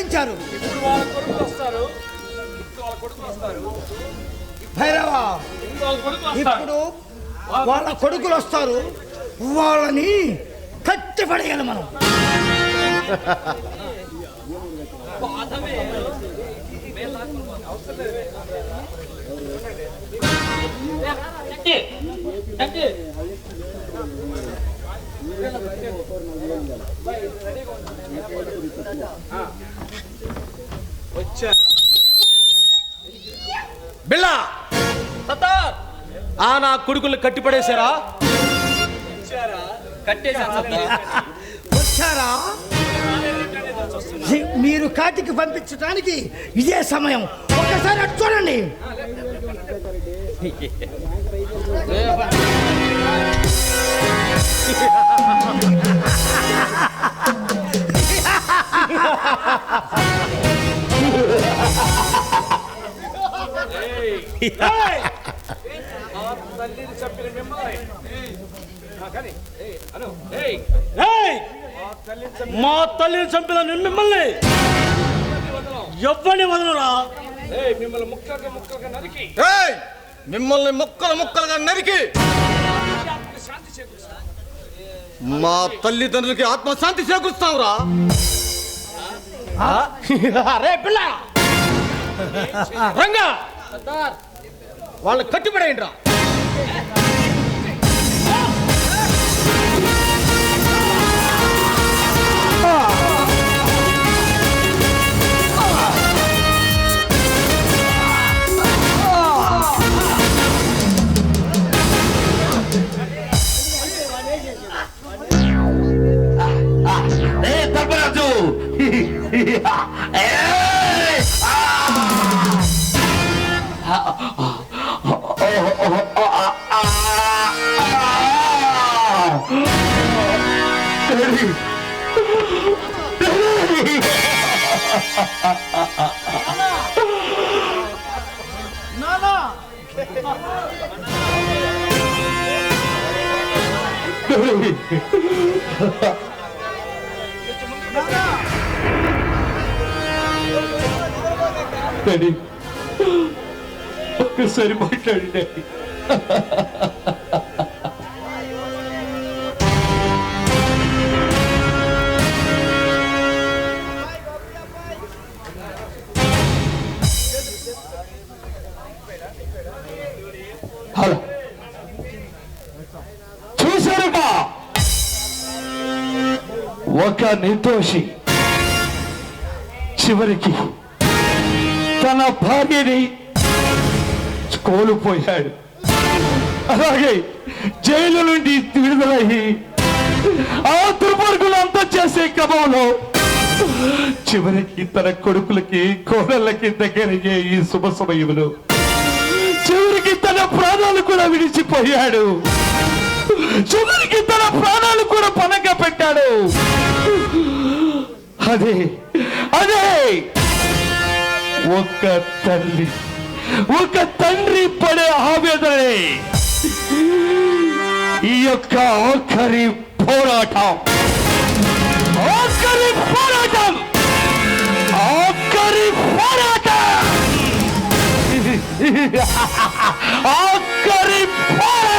బంధించారు ఇప్పుడు వాళ్ళ కొడుకులు వస్తారు. ఇప్పుడు వాళ్ళ కొడుకులు వస్తారు. భైరవ ఇప్పుడు వాళ్ళ కొడుకులు వస్తారు. వాళ్ళని కట్టి పడేయాలి మనం. వచ్చారు బిళ్ళ ఆ నా కొడుకులు కట్టిపడేశారా? వచ్చారా? మీరు కాటికి పంపించడానికి ఇదే సమయం. ఒక్కసారి అటు చూడండి. ఆ తల్లిని చంపిన మిమ్మల్ని ఆ, తల్లిని చంపిన మా తల్లిని చంపిన మిమ్మల్ని. ఎవ్వని వదలరా? మిమ్మల్ని ముక్కలుగా ముక్కలుగా నరికి ఏయ్! మిమ్మల్ని ముక్కలు ముక్కలుగా నరికి. మా తల్లిదండ్రులకి ఆత్మశాంతి చేకూరుస్తావురా. అరే పిల్ల! రంగా! வாழ் கட்டுப்பட Daddy. ఒక్కసారి మాట్లాడండి. Daddy hello. చూశారుగా? ఒక నిర్దోషి చివరికి తన భార్యని కోల్పోయాడు. అలాగే జైలు నుండి విడుదలయ్యి ఆ దుర్మార్గులు అంతా చేసే క్రమంలో చివరికి తన కొడుకులకి కోడళ్ళకి దగ్గరయ్యే ఈ శుభ సమయంలో చివరికి తన ప్రాణాలు కూడా విడిచిపోయాడు. చివరికి తన ప్రాణాలు కూడా పనక పెట్టాడు. అదే అదే ఒక్క తల్లి. ఒక తండ్రి పడే ఆవేదనే ఈ యొక్క ఆఖరి పోరాటం. ఆఖరి పోరాటం! ఆఖరి పోరాటం! ఆఖరి పోరాటం!